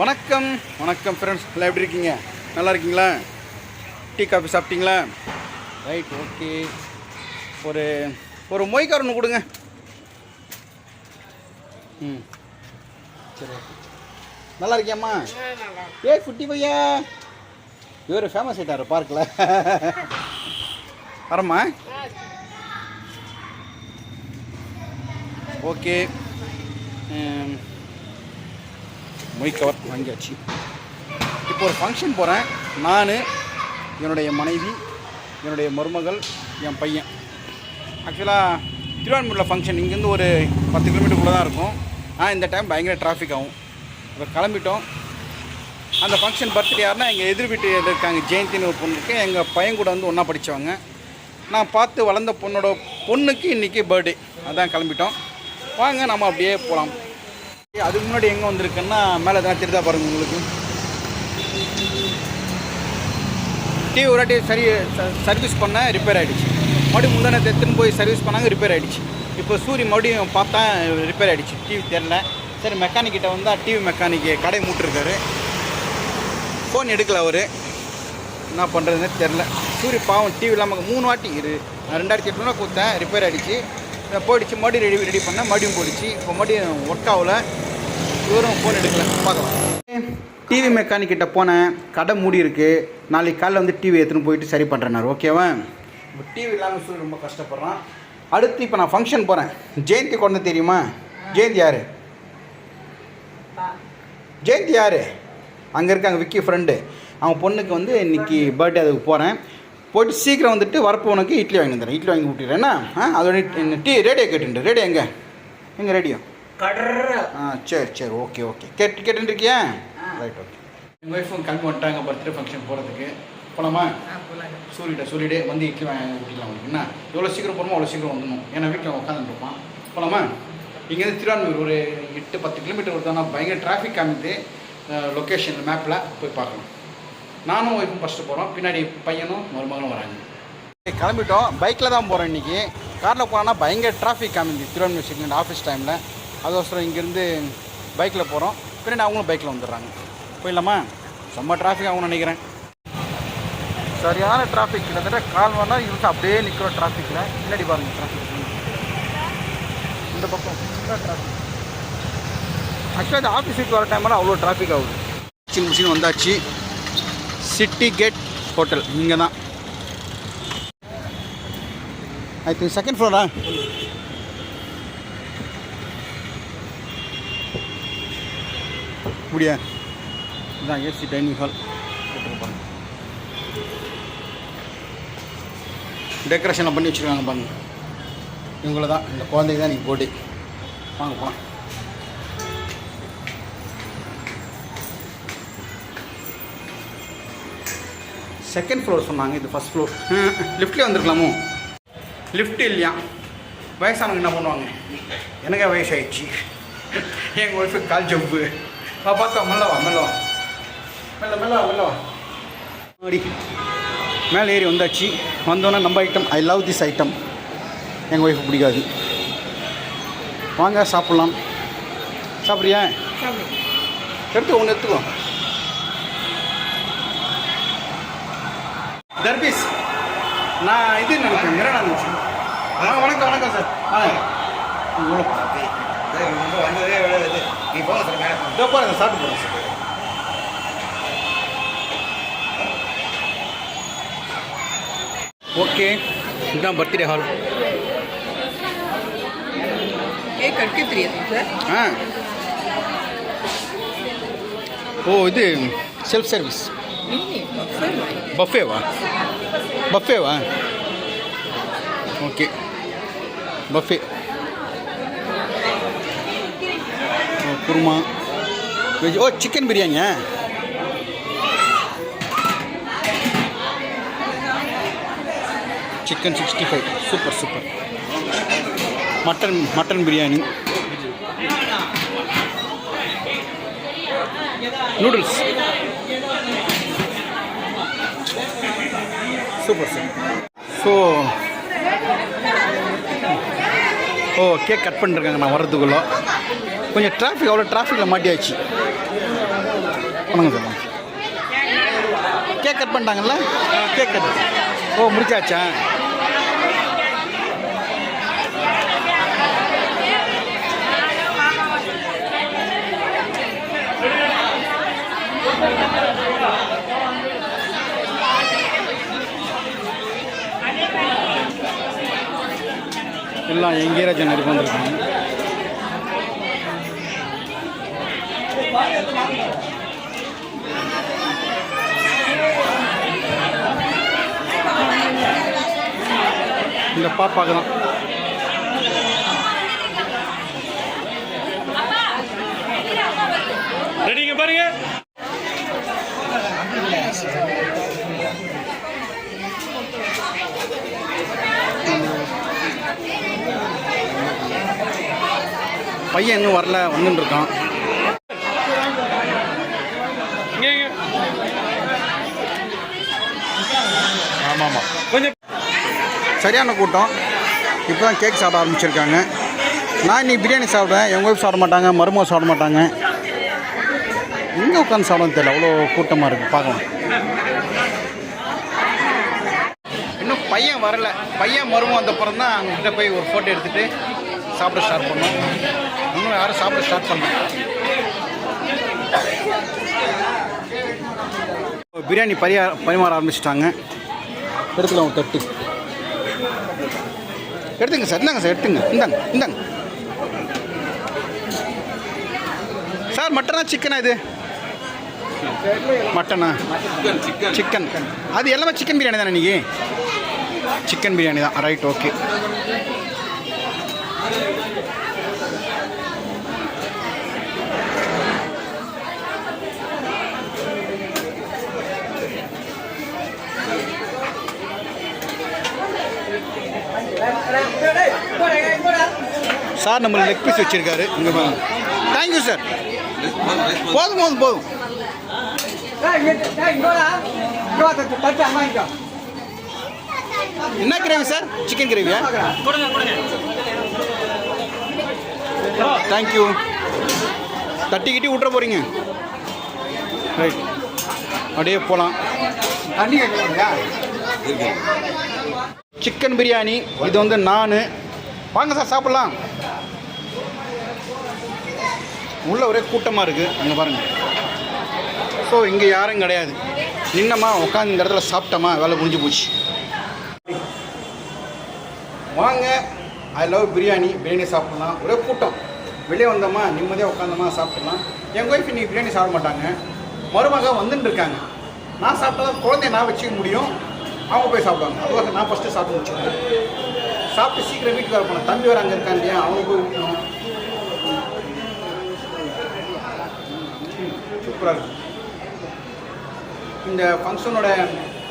வணக்கம் வணக்கம் ஃப்ரெண்ட்ஸ் எல்லாம் எப்படி இருக்கீங்க? நல்லா இருக்கீங்களா? டீ காஃபி சாப்பிட்டீங்களா? ரைட் ஓகே ஒரு ஒரு மொய்க்கார் ஒன்று கொடுங்க. ம். சரி ஓகே நல்லா இருக்கியாம்மா? ஏ குட்டி பையா. இவர் ஃபேமஸ் ஆகிட்டார் பார்க்கில். வரம்மா. ஓகே மொய் கவர் வாங்கியாச்சு. இப்போ ஒரு ஃபங்க்ஷன் போகிறேன் நான் என்னுடைய மனைவி என்னுடைய மருமகள் என் பையன். ஆக்சுவலாக திருவான்மூரில் ஃபங்க்ஷன் இங்கேருந்து ஒரு பத்து கிலோமீட்டருக்குள்ளே தான் இருக்கும். ஆனால் இந்த டைம் பயங்கர டிராஃபிக் ஆகும். இப்போ கிளம்பிட்டோம். அந்த ஃபங்க்ஷன் பர்த்டே யாருன்னா எங்கள் எதிர் வீட்டு இருக்காங்க ஜெயந்தின்னு ஒரு பொண்ணு இருக்கு. எங்கள் பையன் கூட வந்து ஒன்றா படித்தவங்க நான் பார்த்து வளர்ந்த பொண்ணோட பொண்ணுக்கு இன்றைக்கி பர்த்டே அதான் கிளம்பிட்டோம். வாங்க நம்ம அப்படியே போகலாம் அதுக்கு முன்னாடி எங்கே வந்திருக்குன்னா மேலே எதனா தெரிதா பாருங்கள் உங்களுக்கு. டிவி ஒரு வாட்டி சரி சர்வீஸ் பண்ண ரிப்பேர் ஆகிடுச்சு மறுபடியும் முந்தானே எடுத்துன்னு போய் சர்வீஸ் பண்ணாங்க ரிப்பேர் ஆகிடுச்சு இப்போ சூரி மறுபடியும் பார்த்தா ரிப்பேர் ஆகிடுச்சு டிவி தெரில சரி மெக்கானிக்கிட்ட வந்தால் டிவி மெக்கானிக் கடை மூட்டிருக்காரு. ஃபோன் எடுக்கல அவர். என்ன பண்ணுறதுன்னு தெரில சூரி பாவம் டிவி இல்லாமல் மூணு வாட்டி இரு. நான் ரெண்டாயிரத்தி எட்நூறுவா கொடுத்தேன் ரிப்பேர் ஆகிடுச்சு போயிடுச்சு மறுபடியும் ரெடி ரெடி பண்ணேன். மறுபடியும் போயிடுச்சு. இப்போ மறுபடியும் ஒர்க் ஆகல. இவரும் ஃபோன் எடுக்கல. பார்க்கலாம். டிவி மெக்கானிக் கிட்ட போனேன். கடை மூடி இருக்கு. நாளைக்கு காலையில் வந்து டிவி எடுத்துன்னு போயிட்டு சரி பண்ணுறேனாரு ஓகேவா இப்போ டிவி இல்லாமல் சொல்லி ரொம்ப கஷ்டப்படுறான். அடுத்து இப்போ நான் ஃபங்க்ஷன் போகிறேன் ஜெயந்தி கொண்டு தெரியுமா? ஜெயந்தி யார்? ஜெயந்தி யார்? அங்கே இருக்காங்க விக்கி ஃப்ரெண்டு அவன் பொண்ணுக்கு வந்து இன்னைக்கு பர்த்டே அதுக்கு போகிறேன் போயிட்டு சீக்கிரம் வந்துட்டு வரப்போ உனக்கு இட்லி வாங்கி வந்துடுறேன். இட்லி வாங்கி விட்டுறேன்னா ஆ அதோட டீ ரேடியோ கேட்டுண்டு ரேடியோ எங்கே? எங்கே ரேடியோ ஆ? சரி சரி ஓகே ஓகே கேட்டு கேட்டுருக்கியா ரைட் ஓகே எங்கள் ஒய்ஃபும் கிளம்பி வந்துட்டாங்க பர்த்டே ஃபங்க்ஷன் போகிறதுக்கு போகலாமா சூரியட்ட சொல்லிவிட்டு வந்து இட்லி வாங்கி விட்டுக்கலாம் உனக்கு. என்ன? எவ்வளோ சீக்கிரம் போகணுமோ அவ்வளோ சீக்கிரம் வந்துடணும். ஏன்னா வீட்டில் உட்காந்துட்டு இருப்பான். போகலாமா இங்கேருந்து திருவான்மூர் ஒரு எட்டு பத்து கிலோமீட்டர் வருதுன்னா பயங்கர டிராஃபிக் காமிது லொக்கேஷன் மேப்பில் போய் பார்க்கலாம். நானும் ஒய்ஃபும் ஃபஸ்ட்டு போகிறோம் பின்னாடி பையனும் மருமகளும் வராங்க. கிளம்பிட்டோம். பைக்கில் தான் போகிறோம் இன்றைக்கி காரில் போனோன்னா பயங்கர டிராஃபிக் திருவான்மூர் சிக்னல் ஆஃபீஸ் டைமில் அதோசரம் இங்கேருந்து பைக்கில் போகிறோம் பின்னாடி அவங்களும் பைக்கில் வந்துடுறாங்க. போயிடலாமா? செம்ம டிராஃபிக் ஆகும்னு நினைக்கிறேன். சரியான டிராஃபிக் கிட்டத்தட்ட கால் நேரம் இருந்து அப்படியே நிற்கிறோம் டிராஃபிக்கில் பின்னாடி பாருங்க டிராஃபிக் இந்த பக்கம். டிராஃபிக் ஆக்சுவலாக இந்த ஆஃபீஸுக்கு வர டைமெல்லாம் அவ்வளோ டிராஃபிக் ஆகுது. மிஷின் மிஷின் வந்தாச்சு. சிட்டி கேட் ஹோட்டல் இங்கே தான். ஐ திங்க் செகண்ட் ஃப்ளோரா முடியா? இதுதான் ஏசி டைனிங் ஹால் பாருங்க டெக்கரேஷன்லாம் பண்ணி வச்சுருக்காங்க பாருங்க. இவங்கள தான் இந்த குழந்தைங்க தான் நீங்கள் போட்டி. வாங்க போகலாம் செகண்ட் ஃப்ளோர் சொன்னாங்க இது ஃபஸ்ட் ஃப்ளோர் லிஃப்ட்லேயே வந்திருக்கலாமோ? லிஃப்ட் இல்லையா? வயசானவங்க என்ன பண்ணுவாங்க? எனக்கு வயசாயிடுச்சு. எங்கள் ஒய்ஃபுக்கு கால் ஜம்பு வா பார்த்தா மெல்ல வா மெல்ல வா மெல்ல மெல்ல வா மெல்ல வா அடி மேலே ஏறி வந்தாச்சு. வந்தோன்னே நம்ம item I love this item எங்கள் ஒய்ஃபு பிடிக்காது. வாங்க சாப்பிட்லாம். சாப்பிட்றியா? எடுத்து ஒன்று எடுத்துக்கோ. தர்பீஸ். நான் இது நினைக்கிறேன் மிரடா நினைச்சேன். ஆ வணக்கம் வணக்கம் சார். ஆ. இவ்வளோ வந்ததே விளையாது நீ போகிற சார் இதோ போகிறேன் சாப்பிட்டு போகிறேன் சார். ஓகே இதுதான் பர்த்டே ஹால். கேக் கட் தெரியாது சார்? ஆ. ஓ இது செல்ஃப் சர்வீஸ் பஃபேவா பஃபேவா ஓகே பஃபே குருமா வெஜ் ஓ சிக்கன் பிரியாணியா chicken sixty five super super mutton mutton biryani noodles super sir so ஓ கேக் கட் பண்ணிருக்காங்க நான் வர்றதுக்குள்ள. கொஞ்சம் டிராஃபிக் அவ்வளோ டிராஃபிக்கில் மாட்டியாச்சு வணக்கம் சார். கேக் கட் பண்ணிட்டாங்கல்ல? கேக் கட் ஓ முடிச்சாச்சா? எல்லாம் எங்கேயா ஜனருக்கு வந்திருக்காங்க இந்த பாப்பாக்கு தான் ரெடிங்க பாருங்க பையன் இன்னும் வரல வந்துட்டு இருக்கான். ஆமாம் ஆமாம். கொஞ்சம் சரியான கூட்டம். இப்போ தான் கேக் சாப்பிட ஆரம்பிச்சிருக்காங்க. நான் இன்னைக்கு பிரியாணி சாப்பிடுவேன். எங்கள் ஒய்ஃப் சாப்பிட மாட்டாங்க மருமக சாப்பிட மாட்டாங்க. எங்கே உட்காந்து சாப்பிடணும் தெரியல. அவ்வளோ கூட்டமாக இருக்குது பார்க்கலாம். இன்னும் பையன் வரல. பையன் மருமகம் வந்தப்புறம் தான் அவங்ககிட்ட போய் ஒரு ஃபோட்டோ எடுத்துகிட்டு சாப்பிட ஸ்டார்ட் பண்ணோம். இன்னும் யாரும் சாப்பிட ஸ்டார்ட் பண்ணல. பிரியாணி பரியா பரிமாற ஆரம்பிச்சிட்டாங்க. எடுத்துக்கலாம் ஒரு தட்டு. எடுத்துங்க சார் இந்தாங்க சார் எடுத்துங்க. இந்தாங்க இந்தாங்க. சார் மட்டனா சிக்கனா இது? மட்டனா? சிக்கன் அது எல்லாமே சிக்கன் பிரியாணி தானே இன்னைக்கு? சிக்கன் பிரியாணி தான். ரைட் ஓகே சார் நம்ம லெக் பீஸ் வச்சிருக்காரு. இங்கே பாருங்க. தேங்க்யூ சார் போதும் போதும் போதும். என்ன கிரேவி சார் சிக்கன் கிரேவியா தேங்க்யூ தட்டி கிட்டி விட்டுற போகிறீங்க ரைட் அப்படியே போகலாம் சிக்கன் பிரியாணி இது வந்து நான். வாங்க சார் சாப்பிட்லாம். உள்ள ஒரே கூட்டமாக இருக்குது அங்கே பாருங்கள் ஸோ இங்கே யாரும் கிடையாது. நின்னமா உட்காந்து இந்த இடத்துல சாப்பிட்டோமா வேலை முடிஞ்சு போச்சு. வாங்க. ஐ லவ் பிரியாணி பிரியாணி சாப்பிட்லாம். ஒரே கூட்டம். வெளியே வந்தோமா நிம்மதியாக உட்காந்தோமா சாப்பிட்லாம். என் ஒய்ஃப் இன்றைக்கி பிரியாணி சாப்பிட மாட்டாங்க. மருமக வந்துட்டு இருக்காங்க. நான் சாப்பிட்டா குழந்தைய நான் வச்சுக்க முடியும். அவங்க போய் சாப்பிடுவாங்க. அதுவாக நான் ஃபஸ்ட்டு சாப்பிட்டு வச்சுருக்கேன் சாப்பிட்டு சீக்கிரம் வீட்டுக்கு வர போனேன் தம்பி வேறு அங்கே இருக்கான் இல்லையா? அவனுக்கு போய் ஊட்டணும் சூப்பராக இருக்கும் இந்த ஃபங்க்ஷனோட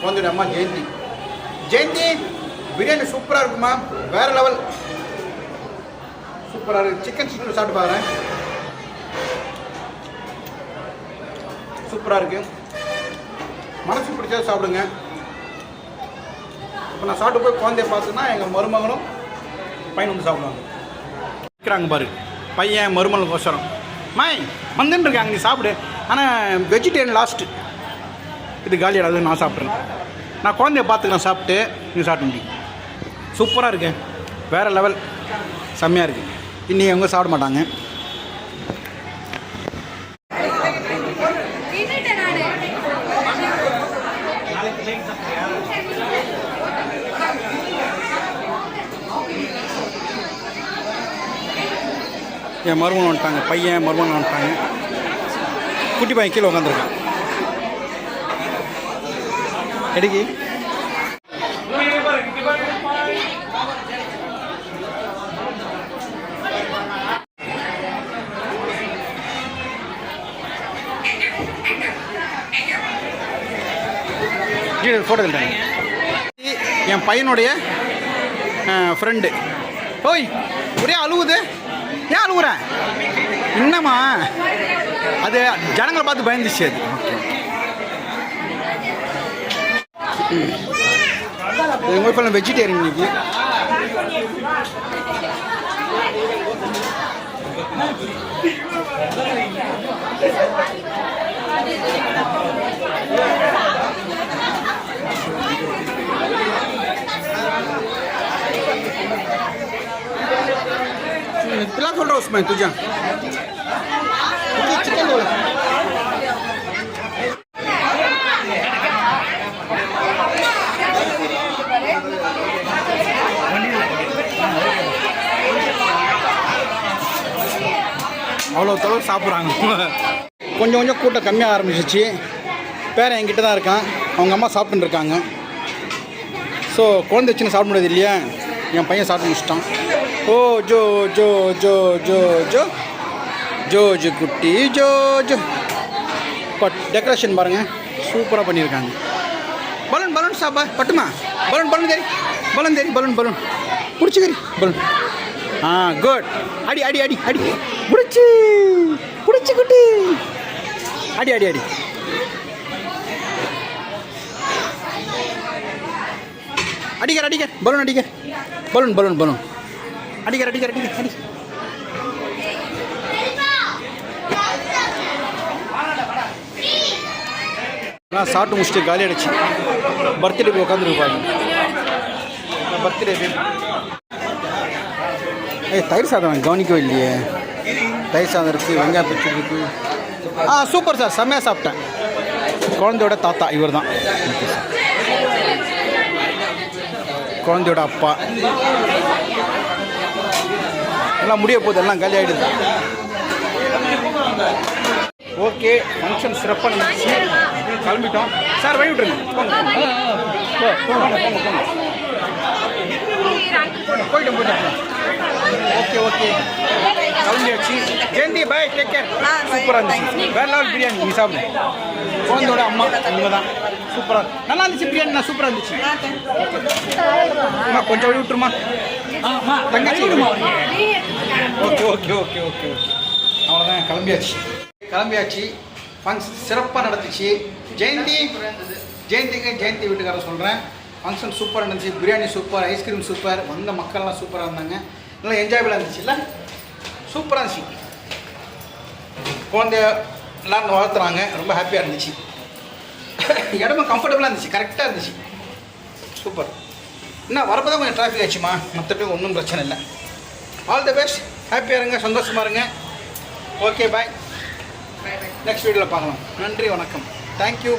குழந்தையோட அம்மா ஜெயந்தி. ஜெயந்தி பிரியாணி சூப்பராக இருக்குமா? வேற லெவல். சூப்பராக இருக்கு. சிக்கன் சிக்கன் சாப்பிட்டு பாருங்க சூப்பராக இருக்குது மனசு பிடிச்சா சாப்பிடுங்க. இப்போ நான் சாப்பிட்டு போய் குழந்தைய பார்த்தேன்னா எங்கள் மருமகனும் பையன் வந்து சாப்பிடுவாங்க. விற்கிறாங்க பாரு. பையன் மருமகனுக்கோசரம் மாய் வந்துன்னு இருக்காங்க நீ சாப்பிடு. ஆனால் வெஜிடேரியன் லாஸ்ட்டு இது காலியாடாது நான் சாப்பிட்றேன். நான் குழந்தைய பார்த்துக்கிறேன் சாப்பிட்டு நீ சாப்பிட்டு முடியும். சூப்பராக இருக்கு. வேறு லெவல் செம்மையாக இருக்குது இன்றைக்கி அவங்க சாப்பிட மாட்டாங்க. என் மருமகன் வந்துட்டாங்க பையன் மருமகன் வந்துட்டாங்க. குட்டி பையன் கீழே உட்காந்துருக்கான் எடுக்கி இங்க ஃபோட்டோ எடுத்தாங்க என் பையனுடைய ஃப்ரெண்டு ஓய் ஒரே அழுவுது. ஏன் அழுவுற என்னம்மா அது ஜனங்களை பார்த்து பயந்துச்சு அது. எங்கள் ஒய்ஃபெல்லாம் வெஜிடேரியன் இன்னைக்கு? तुला खोल रहा उसमें तुझा चिकन बोला அவ்வளோ தொலைவு சாப்பிட்றாங்க கொஞ்சம் கொஞ்சம் கூட்டம் கம்மியாக ஆரம்பிச்சிச்சு பேரன் என்கிட்ட தான் இருக்கான் அவங்க அம்மா சாப்பிட்டுன்னு இருக்காங்க ஸோ குழந்தை வச்சுன்னு சாப்பிட முடியாது இல்லையா என் பையன் சாப்பிட்டு முடிச்சிட்டான் ஓ Jo Jo Jo Jo Jo. Jo குட்டி ஜோ ஜோ பட் டெக்கரேஷன் பாருங்கள் சூப்பராக பண்ணியிருக்காங்க பலூன் பலூன் சாப்பா பட்டுமா? பலூன் பலூன் தெரி பலூன் தெரி பலூன் பலூன். பிடிச்சிக்கறி பலூன். ஆ குட் அடி அடி அடி அடி. பிடிச்சி பிடிச்சி குட்டி. அடி அடி அடி. அடிக்கர் அடிக்கர். பலூன் அடிக்கர். Balloon balloon balloon. அடிக்கிற அடிக்கிற அடிக்கர் அடி. நான் சாப்பிட்டு முடிச்சுட்டு காலி அடிச்சு பர்த்டே போய் உட்காந்துருப்பாங்க பர்த்டே போய். தயிர் சாதம் கவனிக்கவே இல்லையே. தயிர் சாதம் இருக்குது வெங்காயம் பச்சடி இருக்குது ஆ சூப்பர் சார் செம்மையாக சாப்பிட்டேன். குழந்தையோட தாத்தா இவர் தான் குழந்தையோட அப்பா. எல்லாம் முடிய போகுது எல்லாம் காலி ஆகிடுது ஓகே ஃபங்க்ஷன் சிறப்பாக நடந்துச்சு. கிளம்பிட்டோம். சார் வழி விட்டுருங்க. போங்க போங்க. போங்க போயிட்டோம் போயிட்டோம் ஓகே ஓகே. கிளம்பியாச்சு. ஜெயந்தி பாய் டேக் கேர் சூப்பராக இருந்துச்சு. வேற லெவல் பிரியாணி நீங்கள் சாப்பிடு. குழந்தையோட அம்மா இவங்க தான் சூப்பராக நல்லா இருந்துச்சு பிரியாணி நான் சூப்பராக இருந்துச்சு. அம்மா கொஞ்சம் வழி விட்டுருமா? Okay okay okay okay okay. அவ்வளோதான் கிளம்பியாச்சு. கிளம்பியாச்சு. ஃபங்க்ஷன் சிறப்பாக நடந்துச்சு. ஜெயந்தி ஜெயந்திக்கு ஜெயந்தி வீட்டுக்காரர் சொல்கிறேன் ஃபங்க்ஷன் சூப்பராக இருந்துச்சு பிரியாணி சூப்பர் ஐஸ்கிரீம் சூப்பர் வந்த மக்கள்லாம் சூப்பராக இருந்தாங்க. நல்லா என்ஜாயபிளாக இருந்துச்சுல்ல சூப்பராக இருந்துச்சு. குழந்தைய எல்லாரும் வளர்த்துறாங்க ரொம்ப ஹாப்பியாக இருந்துச்சு. இடமும் கம்ஃபர்டபுளாக இருந்துச்சு. கரெக்டாக இருந்துச்சு. சூப்பர் என்ன வரப்போ தான் கொஞ்சம் டிராஃபிக் ஆச்சுமா மற்றபடி ஒன்றும் பிரச்சனை இல்லை. ஆல் தி பெஸ்ட் ஹாப்பியாக இருங்க சந்தோஷமாக இருங்க. ஓகே பாய் நெக்ஸ்ட் வீடியோவில் பார்க்கலாம். நன்றி வணக்கம். தேங்க்யூ